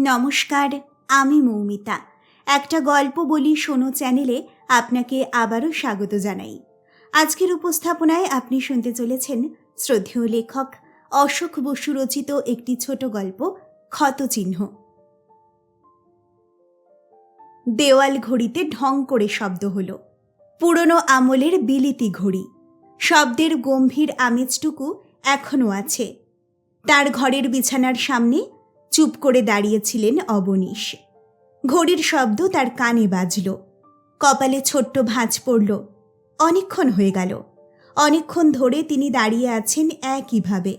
নমস্কার, আমি মৌমিতা। একটা গল্প বলি শোনো চ্যানেলে আপনাকে আবারও স্বাগত জানাই। আজকের উপস্থাপনায় আপনি শুনতে চলেছেন শ্রদ্ধেয় লেখক অশোক বসু রচিত একটি ছোট গল্প ক্ষতচিহ্ন দেওয়াল ঘড়িতে ঢং করে শব্দ হলো। পুরনো আমলের বিলিতি ঘড়ি। শব্দের গম্ভীর আমেজটুকু এখনও আছে। তার ঘরের বিছানার সামনে চুপ করে দাঁড়িয়েছিলেন অবনীশ। ঘড়ির শব্দ তার কানে বাজল। কপালে ছোট্ট ভাঁজ পড়ল। অনেকক্ষণ হয়ে গেল। অনেকক্ষণ ধরে তিনি দাঁড়িয়ে আছেন একইভাবে।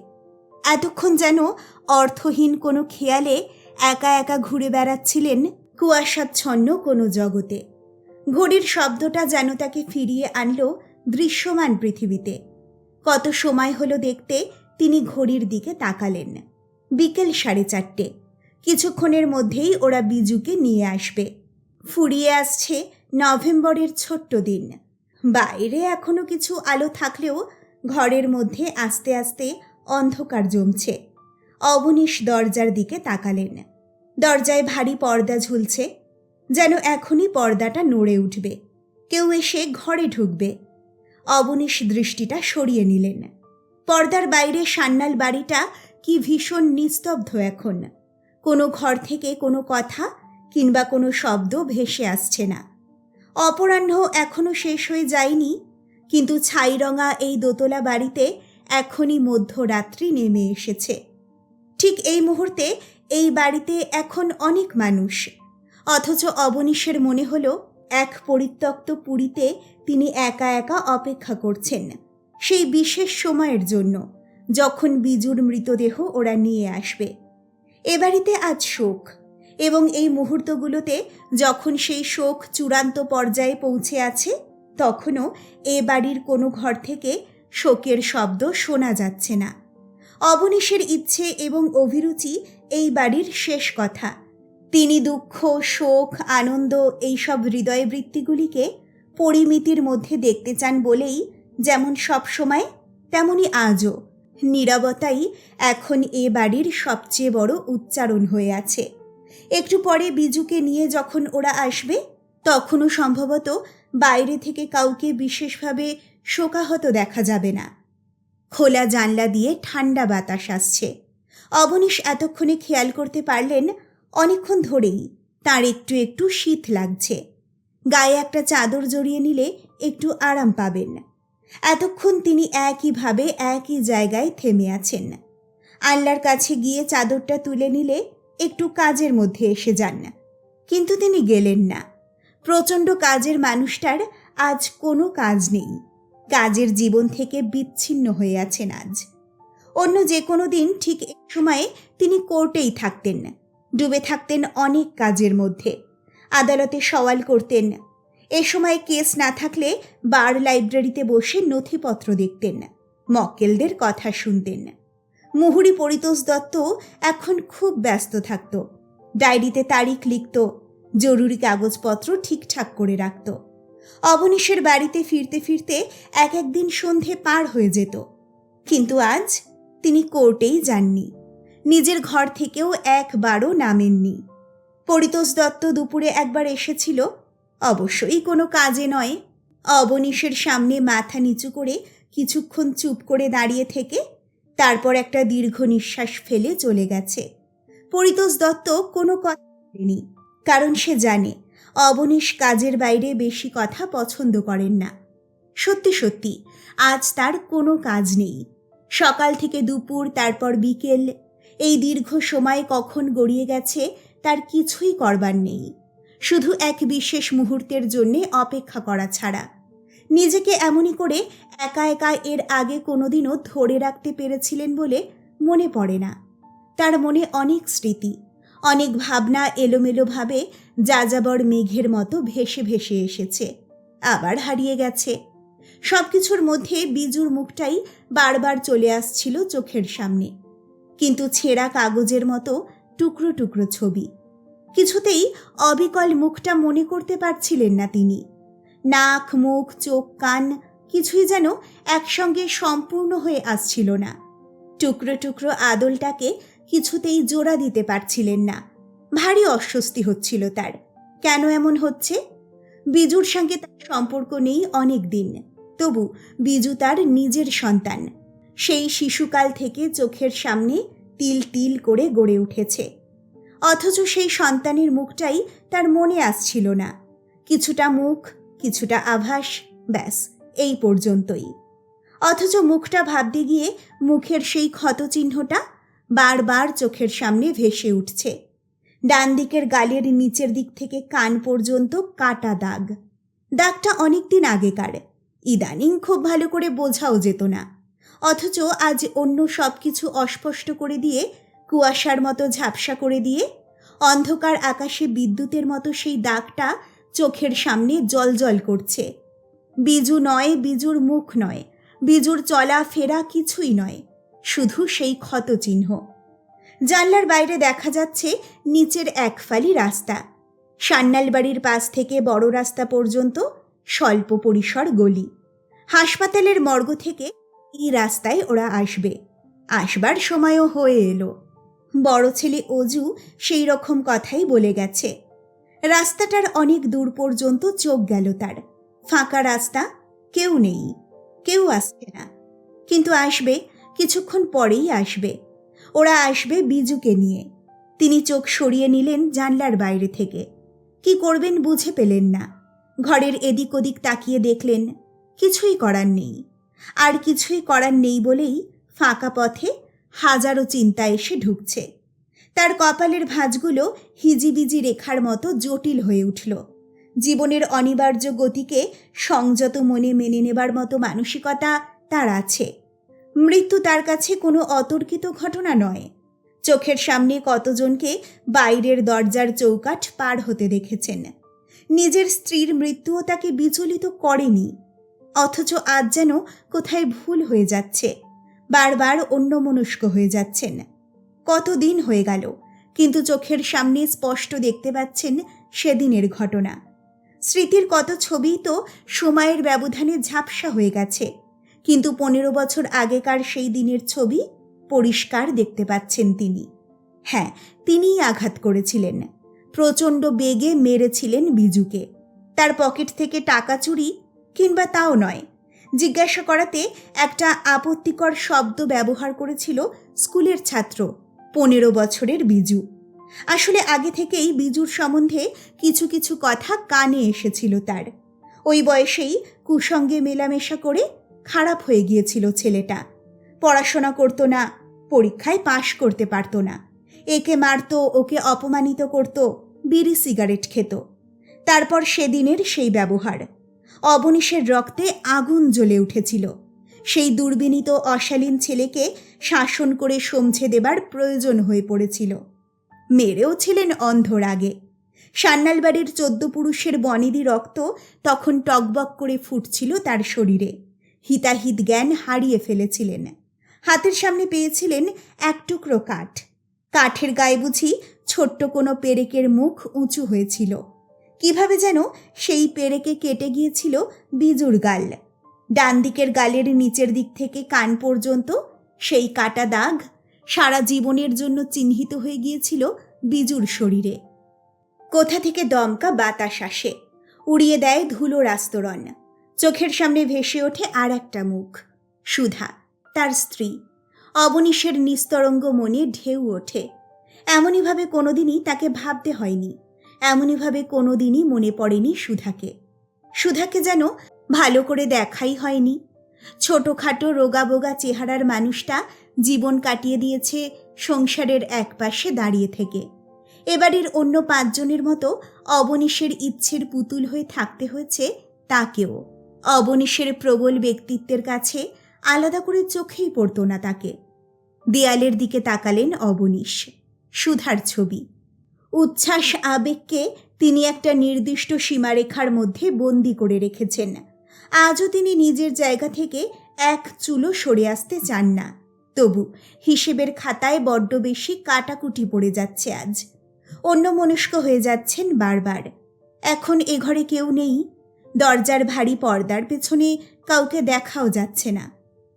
এতক্ষণ যেন অর্থহীন কোনো খেয়ালে একা একা ঘুরে বেড়াচ্ছিলেন কুয়াশাচ্ছন্ন কোনো জগতে। ঘড়ির শব্দটা যেন তাকে ফিরিয়ে আনলো দৃশ্যমান পৃথিবীতে। কত সময় হলো দেখতে তিনি ঘড়ির দিকে তাকালেন। বিকেল সাড়ে চারটে। কিছুক্ষণের মধ্যেই ওরা বিজুকে নিয়ে আসবে। ফুরিয়ে আসছে নভেম্বরের ছোট্ট দিন। বাইরে এখনও কিছু আলো থাকলেও ঘরের মধ্যে আস্তে আস্তে অন্ধকার জমছে। অবনীশ দরজার দিকে তাকালেন। দরজায় ভারী পর্দা ঝুলছে, যেন এখনই পর্দাটা নড়ে উঠবে। কেউ এসে ঘরে ঢুকবে। অবনীশ দৃষ্টিটা সরিয়ে নিলেন। পর্দার বাইরে সান্নাল বাড়িটা কি ভীষণ নিস্তব্ধ এখন। কোনো ঘর থেকে কোনো কথা কিংবা কোনো শব্দ ভেসে আসছে না। অপরাহ্ন এখনও শেষ হয়ে যায়নি, কিন্তু ছাইরঙা এই দোতলা বাড়িতে এখনই মধ্যরাত্রি নেমে এসেছে। ঠিক এই মুহূর্তে এই বাড়িতে এখন অনেক মানুষ। অথচ অবনীশের মনে হলো, এক পরিত্যক্ত পুরীতে তিনি একা একা অপেক্ষা করছেন, সেই বিশেষ সময়ের জন্য। যখন বিজুর মৃতদেহ ওরা নিয়ে আসবে। এ বাড়িতে আজ শোক, এবং এই মুহূর্তগুলোতে যখন সেই শোক চূড়ান্ত পর্যায়ে পৌঁছে আছে, তখনও এ বাড়ির কোনো ঘর থেকে শোকের শব্দ শোনা যাচ্ছে না। অবনীশের ইচ্ছে এবং অভিরুচি এই বাড়ির শেষ কথা। তিনি দুঃখ, শোক, আনন্দ এইসব হৃদয় বৃত্তিগুলিকে পরিমিতির মধ্যে দেখতে চান বলেই যেমন সব সময় তেমনি আজও। নীরবতাই এখন এ বাড়ির সবচেয়ে বড় উচ্চারণ হয়ে আছে। একটু পরে বিজুকে নিয়ে যখন ওরা আসবে, তখনও সম্ভবত বাইরে থেকে কাউকে বিশেষভাবে শোকাহত দেখা যাবে না। খোলা জানলা দিয়ে ঠান্ডা বাতাস আসছে। অবনীশ এতক্ষণে খেয়াল করতে পারলেন, অনেকক্ষণ ধরেই তার একটু একটু শীত লাগছে। গায়ে একটা চাদর জড়িয়ে নিলে একটু আরাম পাবেন। এতক্ষণ তিনি একইভাবে একই জায়গায় থেমে আছেন। আল্লাহর কাছে গিয়ে চাদরটা তুলে নিলে একটু কাজের মধ্যে এসে যান। না কিন্তু তিনি গেলেন না। প্রচণ্ড কাজের মানুষটার আজ কোনো কাজ নেই। কাজের জীবন থেকে বিচ্ছিন্ন হয়ে আছেন আজ। অন্য যে কোনো দিন ঠিক সময়ে তিনি কোর্টেই থাকতেন। ডুবে থাকতেন অনেক কাজের মধ্যে। আদালতে সওয়াল করতেন সময় কেস না থাকলে বার লাইব্রেরিতে বসে নথিপত্র দেখতেন, মক্কেলদের কথা শুনতেন। মুহুরি পরিতোষ দত্ত এখন খুব ব্যস্ত থাকত। ডায়েরিতে তারিখ লিখত, জরুরি কাগজপত্র ঠিকঠাক করে রাখত। অবনীশের বাড়িতে ফিরতে ফিরতে এক একদিন সন্ধে পার হয়ে যেত। কিন্তু আজ তিনি কোর্টেই যাননি। নিজের ঘর থেকেও একবারও নামেননি। পরিতোষ দত্ত দুপুরে একবার এসেছিল অবশ্যই কোনো কাজে নয়। অবনীশের সামনে মাথা নিচু করে কিছুক্ষণ চুপ করে দাঁড়িয়ে থেকে তারপর একটা দীর্ঘ নিঃশ্বাস ফেলে চলে গেছে। পরিতোষ দত্ত কোনো কথা বলেনি, কারণ সে জানে অবনীশ কাজের বাইরে বেশি কথা পছন্দ করেন না। সত্যি সত্যি, আজ তার কোনো কাজ নেই। সকাল থেকে দুপুর, তারপর বিকেল, এই দীর্ঘ সময় কখন গড়িয়ে গেছে তার কিছুই করবার নেই। শুধু এক বিশেষ মুহূর্তের জন্যে অপেক্ষা করা ছাড়া। নিজেকে এমনই করে একা একা এর আগে কোনোদিনও ধরে রাখতে পেরেছিলেন বলে মনে পড়ে না। তার মনে অনেক স্মৃতি, অনেক ভাবনা এলোমেলোভাবে যাযাবর মেঘের মতো ভেসে ভেসে এসেছে, আবার হারিয়ে গেছে। সব কিছুর মধ্যে বিজুর মুখটাই বারবার চলে আসছিল চোখের সামনে। কিন্তু ছেঁড়া কাগজের মতো টুকরো টুকরো ছবি কিছুতেই অবিকল মুখটা মনে করতে পারছিলেন না তিনি। নাক, মুখ, চোখ, কান কিছুই যেন একসঙ্গে সম্পূর্ণ হয়ে আসছিল না। টুকরো টুকরো আদলটাকে কিছুতেই জোড়া দিতে পারছিলেন না। ভারী অস্বস্তি হচ্ছিল তার। কেন এমন হচ্ছে? বিজুর সঙ্গে তার সম্পর্ক নেই অনেক দিন তবু বিজু তার নিজের সন্তান। সেই শিশুকাল থেকে চোখের সামনে তিল তিল করে গড়ে উঠেছে। অথচ সেই সন্তানের মুখটাই তার মনে আসছিল না। কিছুটা মুখ, কিছুটা আভাস, ব্যাস, এই পর্যন্তই। অথচ মুখটা ভাবতে গিয়ে মুখের সেই ক্ষতচিহ্নটা বারবার চোখের সামনে ভেসে উঠছে। ডান দিকের গালের নিচের দিক থেকে কান পর্যন্ত কাটা দাগ। দাগটা অনেক দিন আগেকার। ইদানিং খুব ভালো করে বোঝাও যেত না। অথচ আজ অন্য সব কিছু অস্পষ্ট করে দিয়ে কুয়াশার মতো ঝাপসা করে দিয়ে অন্ধকার আকাশে বিদ্যুতের মতো সেই দাগটা চোখের সামনে জলজল করছে। বিজু নয়, বিজুর মুখ নয়, বিজুর চলা ফেরা কিছুই নয়, শুধু সেই ক্ষত চিহ্ন। জানলার বাইরে দেখা যাচ্ছে নিচের এক ফালি রাস্তা। সান্নাল বাড়ির পাশ থেকে বড় রাস্তা পর্যন্ত স্বল্প পরিসর গলি। হাসপাতালের মর্গ থেকে এই রাস্তায় ওরা আসবে। আসবার সময়ও হয়ে এলো। বড় ছেলে অজু সেই রকম কথাই বলে গেছে। রাস্তাটার অনেক দূর পর্যন্ত চোখ গেল তার। ফাঁকা রাস্তা, কেউ নেই, কেউ আসছে না। কিন্তু আসবে, কিছুক্ষণ পরেই আসবে। ওরা আসবে বিজুকে নিয়ে। তিনি চোখ সরিয়ে নিলেন জানলার বাইরে থেকে। কি করবেন বুঝে পেলেন না। ঘরের এদিক ওদিক তাকিয়ে দেখলেন, কিছুই করার নেই। আর কিছুই করার নেই বলেই ফাঁকা পথে হাজারো চিন্তা এসে ঢুকছে। তার কপালের ভাঁজগুলো হিজিবিজি রেখার মতো জটিল হয়ে উঠল। জীবনের অনিবার্য গতিকে সংযত মনে মেনে নেবার মতো মানসিকতা তার আছে। মৃত্যু তার কাছে কোনো অতর্কিত ঘটনা নয়। চোখের সামনে কতজনকে বাইরের দরজার চৌকাঠ পার হতে দেখেছেন। নিজের স্ত্রীর মৃত্যুও তাকে বিচলিত করেনি। অথচ আজ যেন কোথায় ভুল হয়ে যাচ্ছে। বারবার অন্যমনস্ক হয়ে যাচ্ছেন। কতদিন হয়ে গেল, কিন্তু চোখের সামনে স্পষ্ট দেখতে পাচ্ছেন সেদিনের ঘটনা। স্মৃতির কত ছবিই তো সময়ের ব্যবধানে ঝাপসা হয়ে গেছে, কিন্তু পনেরো বছর আগেকার সেই দিনের ছবি পরিষ্কার দেখতে পাচ্ছেন তিনি। হ্যাঁ তিনিই আঘাত করেছিলেন। প্রচণ্ড বেগে মেরেছিলেন বিজুকে। তার পকেট থেকে টাকা চুরি কিংবা তাও নয় জিজ্ঞাসা করাতে একটা আপত্তিকর শব্দ ব্যবহার করেছিল স্কুলের ছাত্র, পনেরো বছরের বিজু। আসলে আগে থেকেই বিজুর সম্বন্ধে কিছু কিছু কথা কানে এসেছিল তার। ওই বয়সেই কুসঙ্গে মেলামেশা করে খারাপ হয়ে গিয়েছিল ছেলেটা। পড়াশোনা করতো না, পরীক্ষায় পাশ করতে পারতো না। একে মারতো, ওকে অপমানিত করত, বিড়ি সিগারেট খেত। তারপর সেদিনের সেই ব্যবহার। অবনীশের রক্তে আগুন জ্বলে উঠেছিল। সেই দুর্বিনীত, অশালীন ছেলেকে শাসন করে সমঝে দেবার প্রয়োজন হয়ে পড়েছিল। মেরেও ছিলেন অন্ধর আগে। সান্নালবাড়ির চোদ্দ পুরুষের বনেদি রক্ত তখন টকবক করে ফুটছিল তার শরীরে। হিতাহিত জ্ঞান হারিয়ে ফেলেছিলেন। হাতের সামনে পেয়েছিলেন এক টুকরো কাঠ। কাঠের গায়ে বুঝি ছোট্ট কোনো পেরেকের মুখ উঁচু হয়েছিল। কীভাবে যেন সেই পেরেকে কেটে গিয়েছিল বিজুর গাল। ডান দিকের গালের নিচের দিক থেকে কান পর্যন্ত সেই কাটা দাগ সারা জীবনের জন্য চিহ্নিত হয়ে গিয়েছিল বিজুর শরীরে। কোথা থেকে দমকা বাতাস আসে, উড়িয়ে দেয় ধুলোর আস্তরণ চোখের সামনে ভেসে ওঠে আর একটা মুখ, সুধা, তার স্ত্রী। অবনীশের নিস্তরঙ্গ মনে ঢেউ ওঠে। এমনইভাবে কোনোদিনই তাকে ভাবতে হয়নি। এমনইভাবে কোনোদিনই মনে পড়েনি সুধাকে। সুধাকে যেন ভালো করে দেখাই হয়নি। ছোটোখাটো রোগাবোগা চেহারার মানুষটা জীবন কাটিয়ে দিয়েছে সংসারের একপাশে দাঁড়িয়ে থেকে। এবারের অন্য পাঁচজনের মতো অবনীশের ইচ্ছের পুতুল হয়ে থাকতে হয়েছে তাকেও। অবনীশের প্রবল ব্যক্তিত্বের কাছে আলাদা করে চোখেই পড়তো না তাকে। দেয়ালের দিকে তাকালেন অবনীশ, সুধার ছবি। উচ্ছ্বাস আবেগকে তিনি একটা নির্দিষ্ট সীমারেখার মধ্যে বন্দি করে রেখেছেন। আজও তিনি নিজের জায়গা থেকে এক চুলো সরে আসতে চান না। তবু হিসেবের খাতায় বড্ড বেশি কাটাকুটি পড়ে যাচ্ছে আজ। অন্য মনস্ক হয়ে যাচ্ছেন বারবার। এখন এ ঘরে কেউ নেই। দরজার ভারী পর্দার পেছনে কাউকে দেখাও যাচ্ছে না।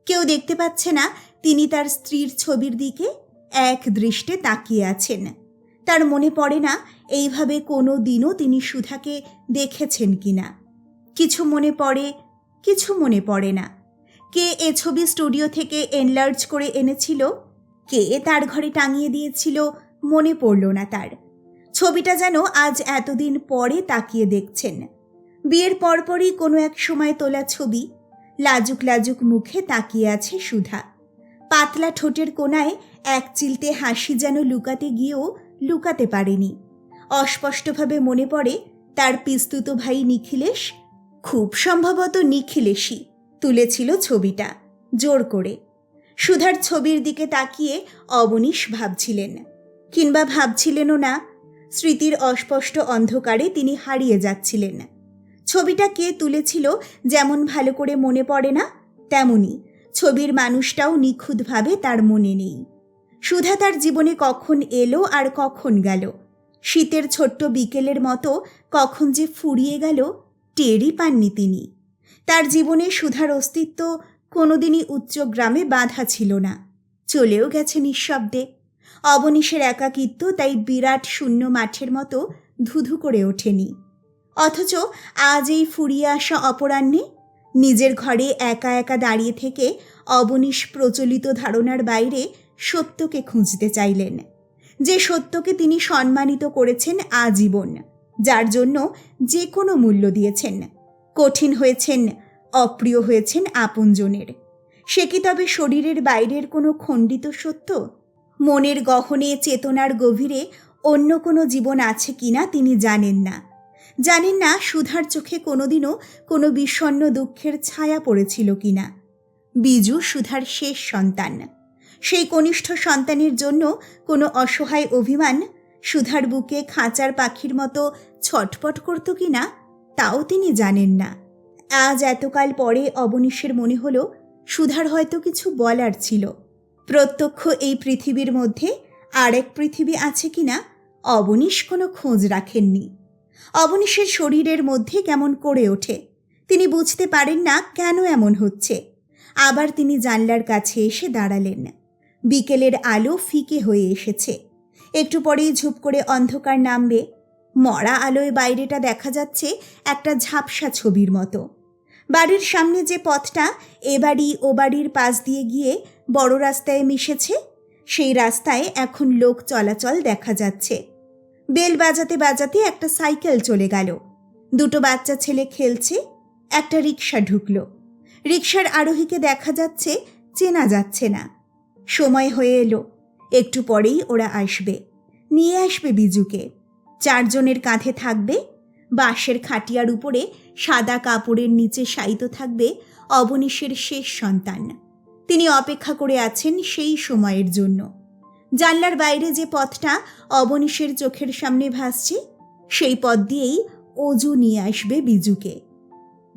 কেউ দেখতে পাচ্ছে না তিনি তার স্ত্রীর ছবির দিকে এক দৃষ্টে তাকিয়ে আছেন। তার মনে পড়ে না এইভাবে কোনো দিনও তিনি সুধাকে দেখেছেন কিনা। কিছু মনে পড়ে, কিছু মনে পড়ে না। কে এ ছবি স্টুডিও থেকে এনলার্জ করে এনেছিল? কে তার ঘরে টাঙিয়ে দিয়েছিল? মনে পড়ল না তার। ছবিটা যেন আজ এতদিন পরে তাকিয়ে দেখছেন। বিয়ের পরপরই কোনো এক সময় তোলা ছবি। লাজুক লাজুক মুখে তাকিয়ে আছে সুধা। পাতলা ঠোঁটের কোনায় এক চিলতে হাসি যেন লুকাতে গিয়েও লুকাতে পারেনি। অস্পষ্টভাবে মনে পড়ে, তার পিস্তুত ভাই নিখিলেশ, খুব সম্ভবত নিখিলেশই তুলেছিল ছবিটা, জোর করে। সুধার ছবির দিকে তাকিয়ে অবনীশ ভাবছিলেন। কিংবা ভাবছিলেনও না, স্মৃতির অস্পষ্ট অন্ধকারে তিনি হারিয়ে যাচ্ছিলেন। ছবিটা কে তুলেছিল যেমন ভালো করে মনে পড়ে না, তেমনি ছবির মানুষটাও নিখুঁতভাবে তার মনে নেই। সুধা তার জীবনে কখন এলো আর কখন গেল? শীতের ছোট্ট বিকেলের মতো কখন যে ফুরিয়ে গেল, টেরই পাননি তিনি। তার জীবনে সুধার অস্তিত্ব কোনোদিনই উচ্চ গ্রামে বাধা ছিল না। চলেও গেছে নিঃশব্দে। অবনীশের একাকিত্ব তাই বিরাট শূন্য মাঠের মতো ধুধু করে ওঠেনি। অথচ আজ এই ফুরিয়ে আসা অপরাহ্নে নিজের ঘরে একা একা দাঁড়িয়ে থেকে অবনীশ প্রচলিত ধারণার বাইরে সত্যকে খুঁজতে চাইলেন। যে সত্যকে তিনি সম্মানিত করেছেন আজীবন, যার জন্য যে কোনো মূল্য দিয়েছেন। কঠিন হয়েছেন, অপ্রিয় হয়েছেন আপনজনের। সে কি তবে শরীরের বাইরের কোনো খণ্ডিত সত্য? মনের গহনে, চেতনার গভীরে অন্য কোনো জীবন আছে কিনা তিনি জানেন না। জানেন না সুধার চোখে কোনোদিনও কোনো বিষণ্ন দুঃখের ছায়া পড়েছিল কিনা। বিজু সুধার শেষ সন্তান। সেই কনিষ্ঠ সন্তানের জন্য কোনো অসহায় অভিমান, সুধার বুকে খাঁচার পাখির মতো ছটপট করত কিনা তাও তিনি জানেন না। আজ এতকাল পরে অবনীশের মনে হলো, সুধার হয়তো কিছু বলার ছিল। প্রত্যক্ষ এই পৃথিবীর মধ্যে আরেক পৃথিবী আছে কিনা অবনীশ কোনো খোঁজ রাখেননি। অবনীশের শরীরের মধ্যে কেমন করে ওঠে, তিনি বুঝতে পারেন না কেন এমন হচ্ছে। আবার তিনি জানলার কাছে এসে দাঁড়ালেন। বিকেলের আলো ফিকে হয়ে এসেছে। একটু পরেই ঝুপ করে অন্ধকার নামবে। মরা আলোয় বাইরেটা দেখা যাচ্ছে একটা ঝাপসা ছবির মতো। বাড়ির সামনে যে পথটা, এ বাড়ি ও বাড়ির পাশ দিয়ে গিয়ে বড় রাস্তায় মিশেছে, সেই রাস্তায় এখন লোক চলাচল দেখা যাচ্ছে। বেল বাজাতে বাজাতে একটা সাইকেল চলে গেল। দুটো বাচ্চা ছেলে খেলছে, একটা রিক্সা ঢুকলো। রিক্সার আরোহীকে দেখা যাচ্ছে, চেনা যাচ্ছে না। সময় হয়ে এলো। একটু পরেই ওরা আসবে। নিয়ে আসবে বিজুকে। চারজনের কাঁধে থাকবে। বাঁশের খাটিয়ার উপরে সাদা কাপড়ের নিচে শায়িত থাকবে অবনীশের শেষ সন্তান। তিনি অপেক্ষা করে আছেন সেই সময়ের জন্য। জানলার বাইরে যে পথটা অবনীশের চোখের সামনে ভাসছে, সেই পথ দিয়েই অজু নিয়ে আসবে বিজুকে।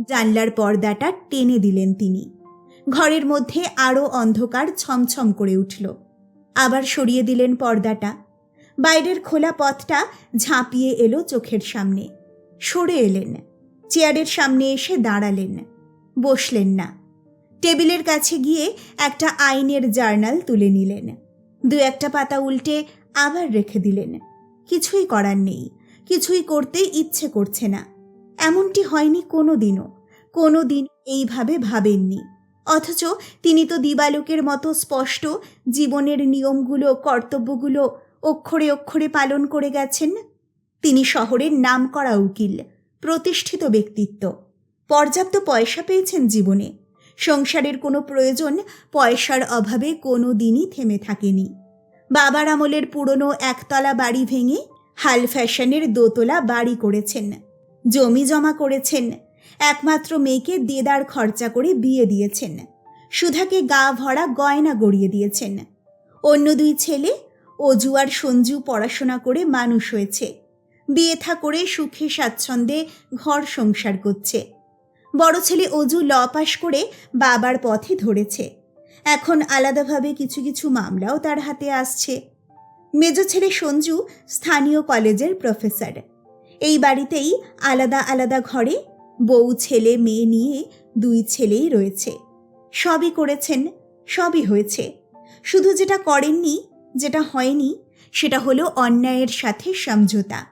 জানলার পর্দাটা টেনে দিলেন তিনি। ঘরের মধ্যে আরও অন্ধকার ছমছম করে উঠল। আবার সরিয়ে দিলেন পর্দাটা। বাইরের খোলা পথটা ঝাঁপিয়ে এলো চোখের সামনে। সরে এলেন। চেয়ারের সামনে এসে দাঁড়ালেন। বসলেন না। টেবিলের কাছে গিয়ে একটা আইনের জার্নাল তুলে নিলেন। দু একটা পাতা উল্টে আবার রেখে দিলেন। কিছুই করার নেই। কিছুই করতে ইচ্ছে করছে না। এমনটি হয়নি কোনো দিনও কোনো দিন এইভাবে ভাবেননি। অথচ তিনি তো দিবালোকের মতো স্পষ্ট জীবনের নিয়মগুলো, কর্তব্যগুলো অক্ষরে অক্ষরে পালন করে গেছেন। তিনি শহরের নাম করা উকিল, প্রতিষ্ঠিত ব্যক্তিত্ব। পর্যাপ্ত পয়সা পেয়েছেন জীবনে। সংসারের কোনো প্রয়োজন পয়সার অভাবে কোনো দিনই থেমে থাকেনি। বাবার আমলের পুরনো একতলা বাড়ি ভেঙে হাল ফ্যাশনের দোতলা বাড়ি করেছেন। জমি জমা করেছেন। একমাত্র মেয়েকে দেদার খরচা করে বিয়ে দিয়েছেন। সুধাকে গা ভরা গয়না গড়িয়ে দিয়েছেন। অন্য দুই ছেলে, অজু আর সঞ্জু পড়াশোনা করে মানুষ হয়েছে। বিয়ে থা করে সুখে স্বাচ্ছন্দ্যে ঘর সংসার করছে। বড় ছেলে অজু ল পাশ করে বাবার পথে ধরেছে। এখন আলাদাভাবে কিছু কিছু মামলাও তার হাতে আসছে। মেজ ছেলে সঞ্জু স্থানীয় কলেজের প্রফেসর। এই বাড়িতেই আলাদা আলাদা ঘরে বউ, ছেলে, মেয়ে নিয়ে দুই ছেলেই রয়েছে। সবই করেছেন, সবই হয়েছে। শুধু যেটা করেননি, যেটা হয়নি, সেটা হলো অন্যায়ের সাথে সমঝোতা।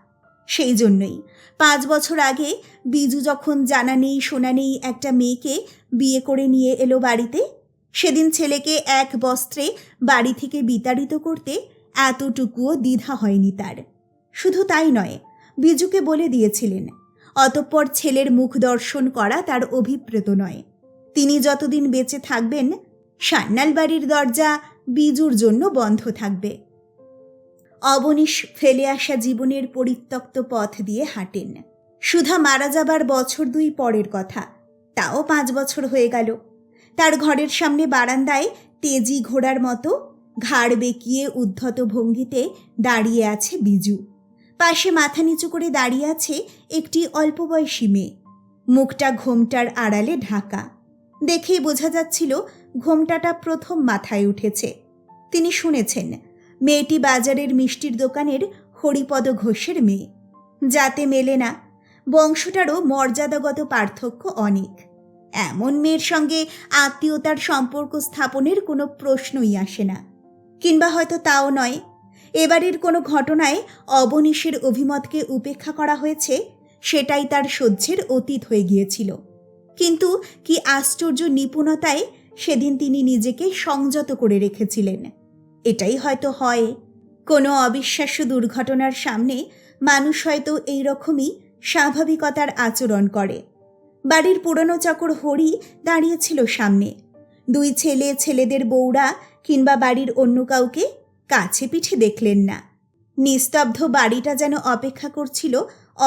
সেই জন্যই পাঁচ বছর আগে বিজু যখন জানা নেই, শোনা নেই একটা মেয়েকে বিয়ে করে নিয়ে এলো বাড়িতে, সেদিন ছেলেকে এক বস্ত্রে বাড়ি থেকে বিতাড়িত করতে এতটুকুও দ্বিধা হয়নি তার। শুধু তাই নয়, বিজুকে বলে দিয়েছিলেন অতঃপর ছেলের মুখ দর্শন করা তার অভিপ্রেত নয়। তিনি যতদিন বেঁচে থাকবেন, সান্যাল বাড়ির দরজা বিজুর জন্য বন্ধ থাকবে। অবনীশ ফেলে আসা জীবনের পরিত্যক্ত পথ দিয়ে হাঁটেন। সুধা মারা যাবার বছর দুই পরের কথা। তাও পাঁচ বছর হয়ে গেল। তার ঘরের সামনে বারান্দায় তেজি ঘোড়ার মতো ঘাড় বেঁকিয়ে উদ্ধত ভঙ্গিতে দাঁড়িয়ে আছে বিজু। পাশে মাথা নিচু করে দাঁড়িয়ে আছে একটি অল্প বয়সী মেয়ে। মুখটা ঘোমটার আড়ালে ঢাকা। দেখেই বোঝা যাচ্ছিল ঘোমটাটা প্রথম মাথায় উঠেছে। তিনি শুনেছেন, মেয়েটি বাজারের মিষ্টির দোকানের হরিপদ ঘোষের মেয়ে। যাতে মেলে না, বংশটারও মর্যাদাগত পার্থক্য অনেক। এমন মেয়ের সঙ্গে আত্মীয়তার সম্পর্ক স্থাপনের কোনো প্রশ্নই আসে না। কিংবা হয়তো তাও নয় এবারের কোনো ঘটনায় অবনীশের অভিমতকে উপেক্ষা করা হয়েছে, সেটাই তার সহ্যের অতীত হয়ে গিয়েছিল। কিন্তু কি আশ্চর্য নিপুণতায় সেদিন তিনি নিজেকে সংযত করে রেখেছিলেন। এটাই হয়তো হয়। কোনো অবিশ্বাস্য দুর্ঘটনার সামনে মানুষ হয়তো এই রকমই স্বাভাবিকতার আচরণ করে। বাড়ির পুরনো চাকর হরি দাঁড়িয়েছিল সামনে। দুই ছেলে, ছেলেদের বউরা কিংবা বাড়ির অন্য কাউকে কাছে পিঠে দেখলেন না। নিস্তব্ধ বাড়িটা যেন অপেক্ষা করছিল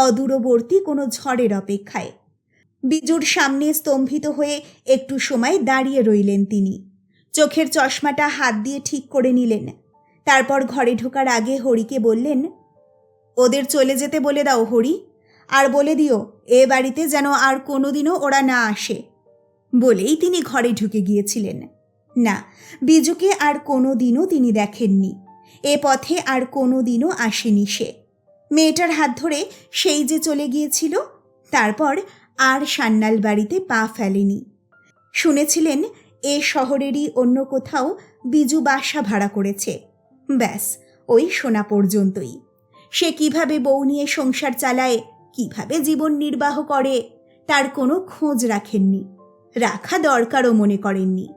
অদূরবর্তী কোনো ঝড়ের অপেক্ষায়। বিজুর সামনে স্তম্ভিত হয়ে একটু সময় দাঁড়িয়ে রইলেন তিনি। চোখের চশমাটা হাত দিয়ে ঠিক করে নিলেন। তারপর ঘরে ঢোকার আগে হরিকে বললেন, ওদের চলে যেতে বলে দাও হরি, আর বলে দিও, এ বাড়িতে যেন আর কোনোদিনও ওরা না আসে। বলেই তিনি ঘরে ঢুকে গিয়েছিলেন। না, বিজুকে আর কোনো দিনও তিনি দেখেননি। এ পথে আর কোনো দিনও আসেনি সে। মেয়েটার হাত ধরে সেই যে চলে গিয়েছিল, তারপর আর সান্নাল বাড়িতে পা ফেলেনি। শুনেছিলেন, এ শহরেরই অন্য কোথাও বিজু বাসা ভাড়া করেছে। ব্যাস, ওই শোনা পর্যন্তই। সে কীভাবে বউ নিয়ে সংসার চালায়, কীভাবে জীবন নির্বাহ করে, তার কোনো খোঁজ রাখেননি। রাখা দরকারও মনে করেননি।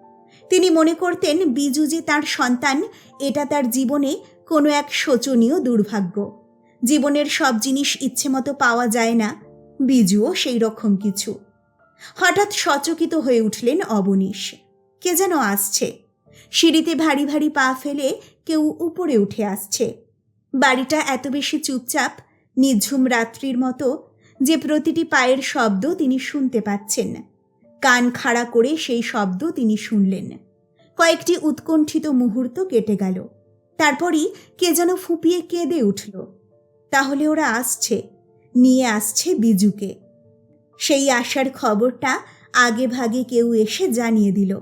তিনি মনে করতেন বিজু যে তার সন্তান, এটা তার জীবনে কোনো এক শোচনীয় দুর্ভাগ্য। জীবনের সব জিনিস ইচ্ছে মতো পাওয়া যায় না, বিজুও সেই রকম কিছু। হঠাৎ সচকিত হয়ে উঠলেন অবনীশ। কে যেন আসছে। সিঁড়িতে ভারী ভারী পা ফেলে কেউ উপরে উঠে আসছে। বাড়িটা এত বেশি চুপচাপ, নিঝুম রাত্রির মতো যে প্রতিটি পায়ের শব্দ তিনি শুনতে পাচ্ছেন। কান খাড়া করে সেই শব্দ তিনি শুনলেন। কয়েকটি উৎকণ্ঠিত মুহূর্ত কেটে গেল। তারপরই কে যেন ফুপিয়ে কেঁদে উঠল। তাহলে ওরা আসছে। নিয়ে আসছে বিজুকে। সেই আসার খবরটা আগে ভাগে কেউ এসে জানিয়ে দিল।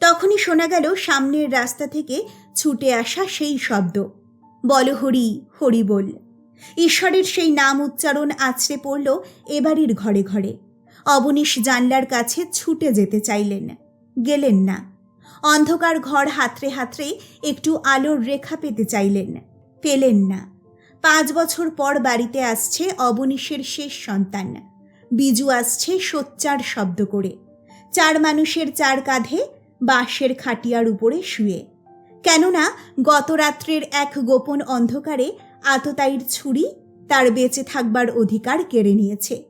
তখনই শোনা গেল সামনের রাস্তা থেকে ছুটে আসা সেই শব্দ। বল হরি হরি বল। ঈশ্বরের সেই নাম উচ্চারণ আছড়ে পড়ল এবাড়ির ঘরে ঘরে। অবনীশ জানলার কাছে ছুটে যেতে চাইলেন। গেলেন না। অন্ধকার ঘর হাতড়ে হাতড়ে একটু আলোর রেখা পেতে চাইলেন। পেলেন না। পাঁচ বছর পর বাড়িতে আসছে অবনীশের শেষ সন্তান। বিজু আসছে সোচ্চার শব্দ করে। চার মানুষের চার কাঁধে বাঁশের খাটিয়ার উপরে শুয়ে। কেননা গত রাত্রের এক গোপন অন্ধকারে আততায়ীর ছুরি তার বেঁচে থাকবার অধিকার কেড়ে নিয়েছে।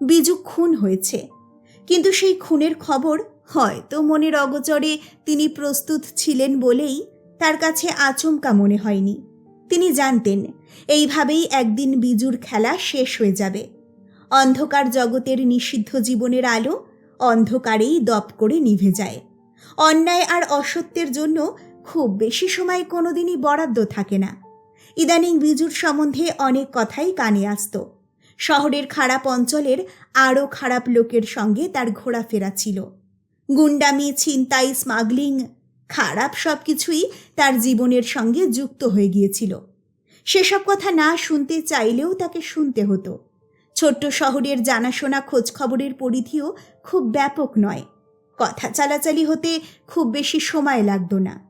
বিজু খুন হয়েছে। কিন্তু সেই খুনের খবর হয়তো মনের অগচরে তিনি প্রস্তুত ছিলেন বলেই তার কাছে আচমকা মনে হয়নি। তিনি জানতেন, এইভাবেই একদিন বিজুর খেলা শেষ হয়ে যাবে। অন্ধকার জগতের নিষিদ্ধ জীবনের আলো অন্ধকারেই দপ করে নিভে যায়। অন্যায় আর অসত্যের জন্য খুব বেশি সময় কোনোদিনই বরাদ্দ থাকে না। ইদানিং বিজুর সম্বন্ধে অনেক কথাই কানে আসত। শহরের খারাপ অঞ্চলের আরও খারাপ লোকের সঙ্গে তার ঘোরাফেরা ছিল। গুন্ডামি, ছিনতাই, স্মাগলিং, খারাপ সব কিছুই তার জীবনের সঙ্গে যুক্ত হয়ে গিয়েছিল। সেসব কথা না শুনতে চাইলেও তাকে শুনতে হতো। ছোট্ট শহরের জানাশোনা খোঁজখবরের পরিধিও খুব ব্যাপক নয়। কথা চালাচালি হতে খুব বেশি সময় লাগতো না।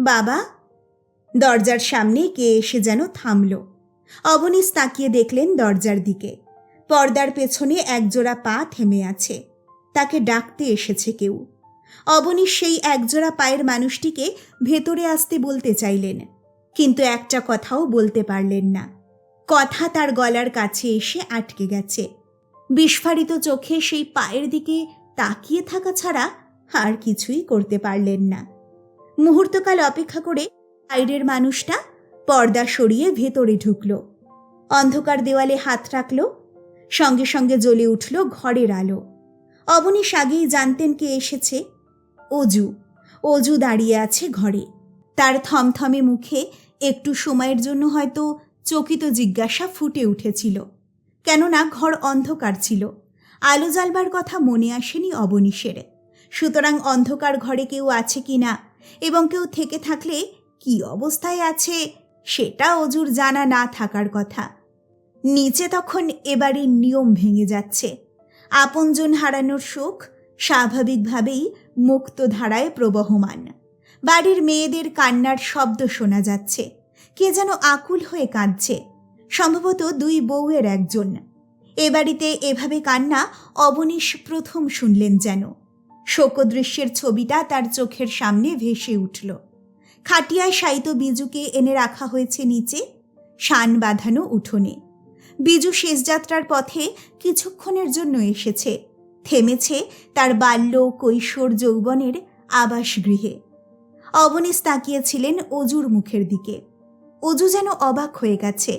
বাবা? দরজার সামনে কে এসে যেন থামল। অবনীশ তাকিয়ে দেখলেন দরজার দিকে। পর্দার পেছনে একজোড়া পা থেমে আছে। তাকে ডাকতে এসেছে কেউ। অবনীশ সেই একজোড়া পায়ের মানুষটিকে ভেতরে আসতে বলতে চাইলেন, কিন্তু একটা কথাও বলতে পারলেন না। কথা তার গলার কাছে এসে আটকে গেছে। বিস্ফারিত চোখে সেই পায়ের দিকে তাকিয়ে থাকা ছাড়া আর কিছুই করতে পারলেন না। মুহূর্তকাল অপেক্ষা করে বাইরের মানুষটা পর্দা সরিয়ে ভেতরে ঢুকল। অন্ধকার দেওয়ালে হাত রাখল, সঙ্গে সঙ্গে জ্বলে উঠল ঘরের আলো। অবনীশ আগেই জানতেন কে এসেছে। অজু অজু দাঁড়িয়ে আছে ঘরে। তার থমথমে মুখে একটু সময়ের জন্য হয়তো চকিত জিজ্ঞাসা ফুটে উঠেছিল। কেননা ঘর অন্ধকার ছিল। আলো জ্বালবার কথা মনে আসেনি অবনীশের। সুতরাং অন্ধকার ঘরে কেউ আছে কি না এবং কেউ থেকে থাকলে কি অবস্থায় আছে সেটা অজুর জানা না থাকার কথা। নিচে তখন এবারে নিয়ম ভেঙে যাচ্ছে। আপনজন হারানোর শোক স্বাভাবিকভাবেই মুক্ত ধারায় প্রবহমান। বাড়ির মেয়েদের কান্নার শব্দ শোনা যাচ্ছে। কে যেন আকুল হয়ে কাঁদছে। সম্ভবত দুই বউয়ের একজন। এ বাড়িতে এভাবে কান্না অবনীশ প্রথম শুনলেন যেন। শোকদৃশ্যের ছবিটা তার চোখের সামনে ভেসে উঠল। খাটিয়ায় শায়িত বিজুকে এনে রাখা হয়েছে নিচে, শান বাঁধানো উঠোনে। বিজু শেষযাত্রার পথে কিছুক্ষণের জন্য এসেছে। থেমেছে তার বাল্য কৈশোর যৌবনের আবাস গৃহে অবনীশ তাকিয়েছিলেন অজুর মুখের দিকে। অজু যেন অবাক হয়ে গেছে।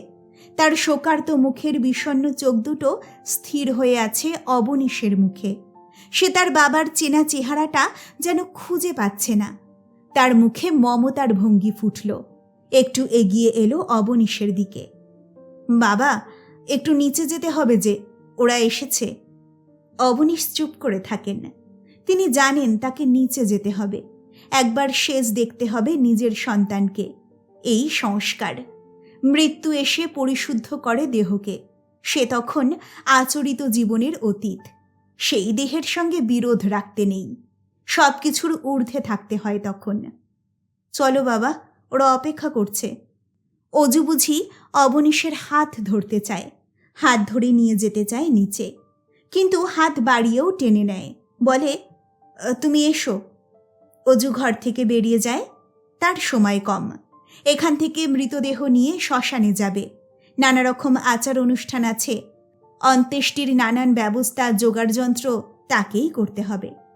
তার শোকার্ত মুখের বিষণ্ন চোখ দুটো স্থির হয়ে আছে অবনীশের মুখে। সে তার বাবার চেনা চেহারাটা যেন খুঁজে পাচ্ছে না। তার মুখে মমতার ভঙ্গি ফুটল। একটু এগিয়ে এলো অবনীশের দিকে। বাবা, একটু নিচে যেতে হবে যে, ওরা এসেছে। অবনীশ চুপ করে থাকেন। তিনি জানেন তাকে নিচে যেতে হবে। একবার শেষ দেখতে হবে নিজের সন্তানকে। এই সংস্কার। মৃত্যু এসে পরিশুদ্ধ করে দেহকে। সে তখন আচরিত জীবনের অতীত। সেই দেহের সঙ্গে বিরোধ রাখতে নেই। সব কিছুর ঊর্ধ্বে থাকতে হয় তখন। চলো বাবা, ওরা অপেক্ষা করছে। অজু বুঝি অবনীশের হাত ধরতে চায়। হাত ধরে নিয়ে যেতে চায় নিচে। কিন্তু হাত বাড়িয়েও টেনে নেয়। বলে তুমি এসো। অজু ঘর থেকে বেরিয়ে যায়। তার সময় কম। এখান থেকে মৃতদেহ নিয়ে শ্মশানে যাবে। নানা রকম আচার অনুষ্ঠান আছে। অন্ত্যেষ্টির নানান ব্যবস্থা, যোগাড়যন্ত্র তাকেই করতে হবে।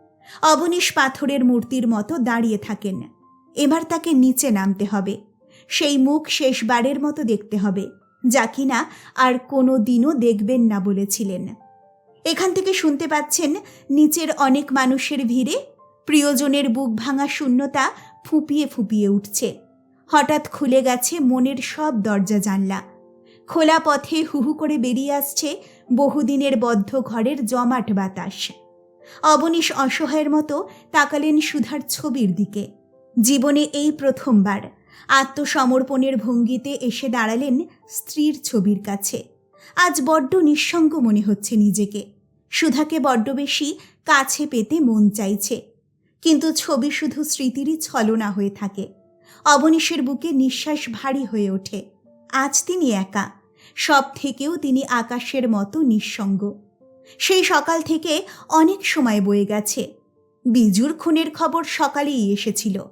অবনীশ পাথরের মূর্তির মতো দাঁড়িয়ে থাকেন। এবার তাকে নিচে নামতে হবে। সেই মুখ শেষবারের মতো দেখতে হবে, যা কিনা আর কোনো দিনও দেখবেন না বলেছিলেন। এখান থেকে শুনতে পাচ্ছেন, নিচের অনেক মানুষের ভিড়ে প্রিয়জনের বুক ভাঙা শূন্যতা ফুপিয়ে ফুপিয়ে উঠছে। হঠাৎ খুলে গেছে মনের সব দরজা জানলা। খোলা পথে হুহু করে বেরিয়ে আসছে বহুদিনের বদ্ধ ঘরের জমাট বাতাস। অবনীশ অসহায়ের মতো তাকালেন সুধার ছবির দিকে। জীবনে এই প্রথমবার। আত্মসমর্পণের ভঙ্গিতে এসে দাঁড়ালেন স্ত্রীর ছবির কাছে। আজ বড্ড নিঃসঙ্গ মনে হচ্ছে নিজেকে। সুধাকে বড্ড বেশি কাছে পেতে মন চাইছে। কিন্তু ছবি শুধু স্মৃতিরই ছলনা হয়ে থাকে। অবনীশের বুকে নিঃশ্বাস ভারী হয়ে ওঠে। আজ তিনি একা। সব থেকেও তিনি আকাশের মতো নিঃসঙ্গ। সেই সকাল থেকে অনেক সময় বয়ে গেছে। বিজুর খুনের খবর সকালেই এসেছিল।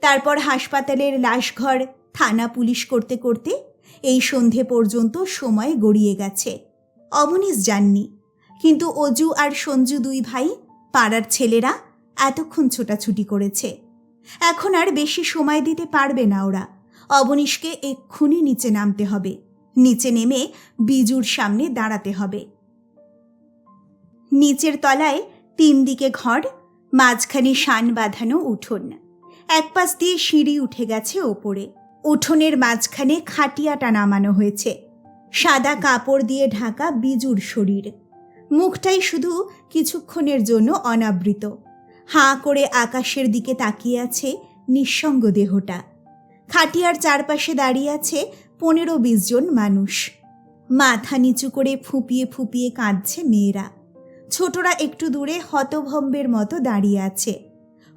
তারপর হাসপাতালের লাশঘর, থানা পুলিশ করতে করতে এই সন্ধে পর্যন্ত সময় গড়িয়ে গেছে। অবনীশ যাননি কিন্তু অজু আর সঞ্জু দুই ভাই, পাড়ার ছেলেরা এতক্ষণ ছোটাছুটি করেছে। এখন আর বেশি সময় দিতে পারবে না ওরা। অবনীশকে এক্ষুনি নিচে নামতে হবে। নিচে নেমে বিজুর সামনে দাঁড়াতে হবে। নিচের তলায় তিন দিকে ঘর, মাঝখানে শান বাঁধানো উঠোন। এক পাশ দিয়ে সিঁড়ি উঠে গেছে ওপরে। উঠোনের মাঝখানে খাটিয়াটা নামানো হয়েছে। সাদা কাপড় দিয়ে ঢাকা বিজুর শরীর। মুখটাই শুধু কিছুক্ষণের জন্য অনাবৃত। হাঁ করে আকাশের দিকে তাকিয়ে আছে নিঃসঙ্গ দেহটা। খাটিয়ার চারপাশে দাঁড়িয়ে আছে পনেরো বিশ জন মানুষ। মাথা নিচু করে ফুপিয়ে ফুপিয়ে কাঁদছে মেয়েরা। ছোটরা একটু দূরে হতভম্বের মতো দাঁড়িয়ে আছে।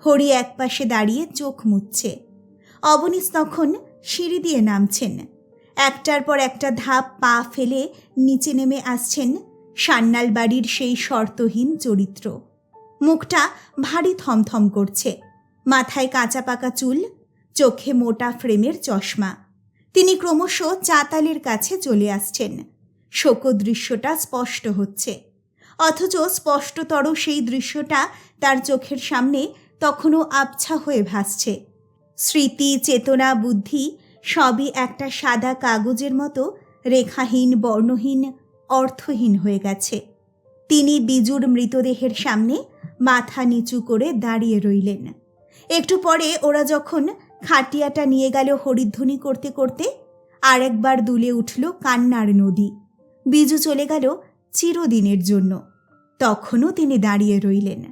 হরি একপাশে দাঁড়িয়ে চোখ মুচ্ছে অবনীশ তখন সিঁড়ি দিয়ে নামছেন। একটার পর একটা ধাপ পা ফেলে নিচে নেমে আসছেন সান্নাল বাড়ির সেই শর্তহীন চরিত্র। মুখটা ভারী থমথম করছে। মাথায় কাঁচা পাকা চুল, চোখে মোটা ফ্রেমের চশমা। তিনি ক্রমশ চাতালের কাছে চলে আসছেন। শোক দৃশ্যটা স্পষ্ট হচ্ছে। অথচ স্পষ্টতর সেই দৃশ্যটা তার চোখের সামনে তখনও আবছা হয়ে ভাসছে। স্মৃতি, চেতনা, বুদ্ধি সবই একটা সাদা কাগজের মতো রেখাহীন, বর্ণহীন, অর্থহীন হয়ে গেছে। তিনি বিজুর মৃতদেহের সামনে মাথা নিচু করে দাঁড়িয়ে রইলেন। একটু পরে ওরা যখন খাটিয়াটা নিয়ে গেল হরিধ্বনি করতে করতে, আরেকবার দুলে উঠল কান্নার নদী। বিজু চলে গেল চিরদিনের জন্য। তখনও তিনি দাঁড়িয়ে রইলেন।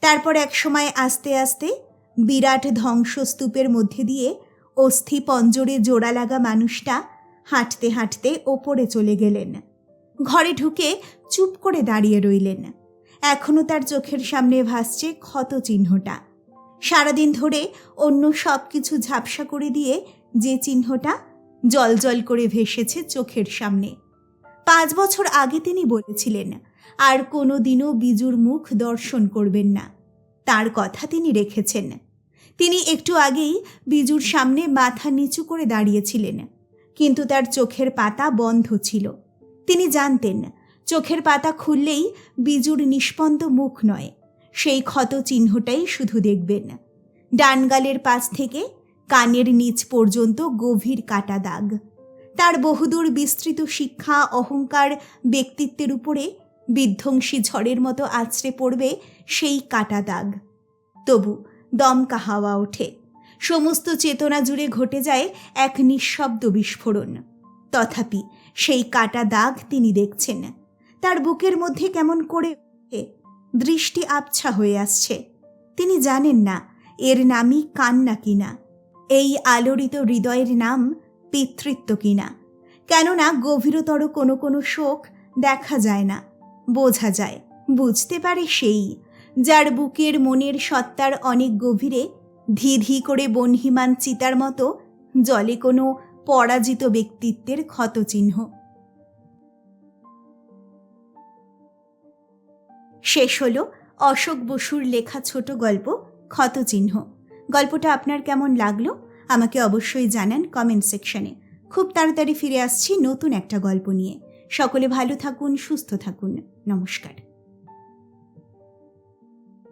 তারপর একসময় আস্তে আস্তে বিরাট ধ্বংসস্তূপের মধ্যে দিয়ে অস্থি পঞ্জরে জোড়া লাগা মানুষটা হাঁটতে হাঁটতে ওপরে চলে গেলেন। ঘরে ঢুকে চুপ করে দাঁড়িয়ে রইলেন। এখনও তার চোখের সামনে ভাসছে ক্ষত চিহ্নটা সারাদিন ধরে অন্য সব কিছু ঝাপসা করে দিয়ে যে চিহ্নটা জল জল করে ভেসেছে চোখের সামনে। পাঁচ বছর আগে তিনি বলেছিলেন আর কোনো দিনও বিজুর মুখ দর্শন করবেন না। তার কথা তিনি রেখেছেন। তিনি একটু আগেই বিজুর সামনে মাথা নিচু করে দাঁড়িয়েছিলেন, কিন্তু তার চোখের পাতা বন্ধ ছিল। তিনি জানতেন, চোখের পাতা খুললেই বিজুর নিষ্পন্দ মুখ নয়, সেই ক্ষত চিহ্নটাই শুধু দেখবেন। ডানগালের পাশ থেকে কানের নিচ পর্যন্ত গভীর কাটা দাগ। তার বহুদূর বিস্তৃত শিক্ষা, অহংকার, ব্যক্তিত্বের উপরে বিধ্বংসী ঝড়ের মতো আছড়ে পড়বে সেই কাটা দাগ। তবু দমকা হাওয়া ওঠে। সমস্ত চেতনা জুড়ে ঘটে যায় এক নিঃশব্দ বিস্ফোরণ। তথাপি সেই কাটা দাগ তিনি দেখছেন। তার বুকের মধ্যে কেমন করে দৃষ্টি আবছা হয়ে আসছে। তিনি জানেন না এর নামই কান্না কিনা। এই আলোড়িত হৃদয়ের নাম পিতৃত্ব কিনা। কেননা গভীরতর কোনো কোনো শোক দেখা যায় না। বোঝা যায়। বুঝতে পারে সেই, যার বুকের মনের সত্তার অনেক গভীরে ধি ধি করে বনহিমান চিতার মতো জলে কোনো পরাজিত ব্যক্তিত্বের ক্ষতচিহ্ন। শেষ হল অশোক বসুর লেখা ছোট গল্প, ক্ষতচিহ্ন। গল্পটা আপনার কেমন লাগল? আমাকে অবশ্যই জানান কমেন্ট সেকশনে। খুব তাড়াতাড়ি ফিরে আসছি নতুন একটা গল্প নিয়ে। সকলে ভালো থাকুন, সুস্থ থাকুন। নমস্কার।